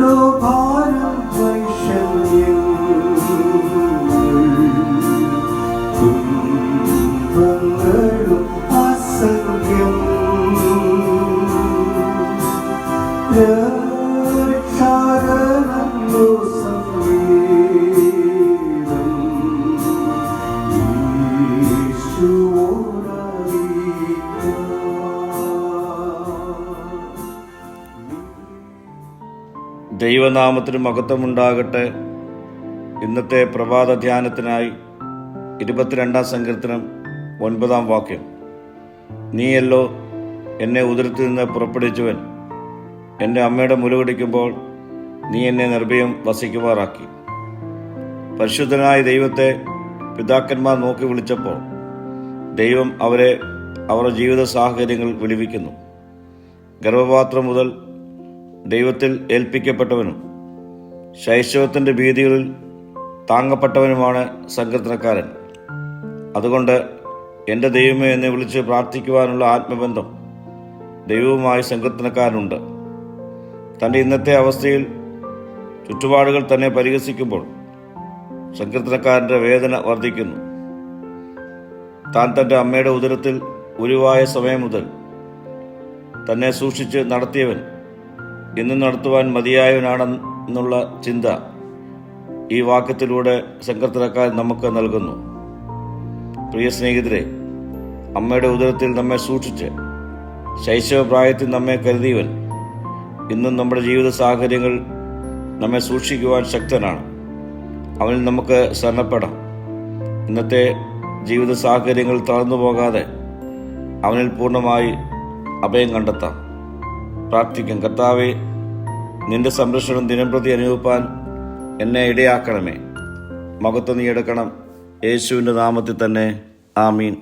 đâu có đứng xem những người cùng vâng nơi lục hoa sân ദൈവനാമത്തിന് മഹത്വമുണ്ടാകട്ടെ. ഇന്നത്തെ പ്രഭാത ധ്യാനത്തിനായി ഇരുപത്തിരണ്ടാം സങ്കീർത്തനം ഒൻപതാം വാക്യം. നീയല്ലോ എന്നെ ഉദരത്തിൽ നിന്ന് പുറപ്പെടുവിച്ചവൻ. എന്റെ അമ്മയുടെ മുലുകടിക്കുമ്പോൾ നീ എന്നെ നിർഭയം വസിക്കുമാറാക്കി. പരിശുദ്ധനായ ദൈവത്തെ പിതാക്കന്മാർ നോക്കി വിളിച്ചപ്പോൾ ദൈവം അവരെ അവരുടെ ജീവിത സാഹചര്യങ്ങൾ വിളിവിക്കുന്നു. ഗർഭപാത്രം മുതൽ ദൈവത്തിൽ ഏൽപ്പിക്കപ്പെട്ടവനും ശൈശവത്തിന്റെ ഭീതികളിൽ താങ്ങപ്പെട്ടവനുമാണ് സങ്കീർത്തനക്കാരൻ. അതുകൊണ്ട് എന്റെ ദൈവമേ എന്നെ വിളിച്ച് പ്രാർത്ഥിക്കുവാനുള്ള ആത്മബന്ധം ദൈവവുമായി സങ്കീർത്തനക്കാരനുണ്ട്. തന്റെ ഇന്നത്തെ അവസ്ഥയിൽ ചുറ്റുപാടുകൾ തന്നെ പരിഹസിക്കുമ്പോൾ സങ്കീർത്തനക്കാരന്റെ വേദന വർദ്ധിക്കുന്നു. താൻ തന്റെ അമ്മയുടെ ഉദരത്തിൽ ഉരുവായ സമയം മുതൽ തന്നെ സൂക്ഷിച്ച് നടത്തിയവൻ ഇന്ന് നടത്തുവാൻ മതിയായവനാണെന്നുള്ള ചിന്ത ഈ വാക്യത്തിലൂടെ സങ്കീർത്തനക്കാരൻ നമുക്ക് നൽകുന്നു. പ്രിയ സ്നേഹിതരെ അമ്മയുടെ ഉദരത്തിൽ നമ്മെ സൂക്ഷിച്ച് ശൈശവപ്രായത്തിൽ നമ്മെ കരുതിയവൻ ഇന്നും നമ്മുടെ ജീവിത സാഹചര്യങ്ങൾ നമ്മെ സൂക്ഷിക്കുവാൻ ശക്തനാണ്. അവനിൽ നമുക്ക് ശരണപ്പെടാം. ഇന്നത്തെ ജീവിത സാഹചര്യങ്ങൾ തളർന്നു പോകാതെ അവനിൽ പൂർണമായി അഭയം കണ്ടെത്താം. പ്രാർത്ഥിക്കും. കർത്താവെ നിന്റെ സംരക്ഷണം ദിനംപ്രതി അനുഭവിപ്പാൻ എന്നെ ഇടയാക്കണമേ. മകത്വം നീ എടുക്കണം. യേശുവിന്റെ നാമത്തിൽ തന്നെ. ആമീൻ.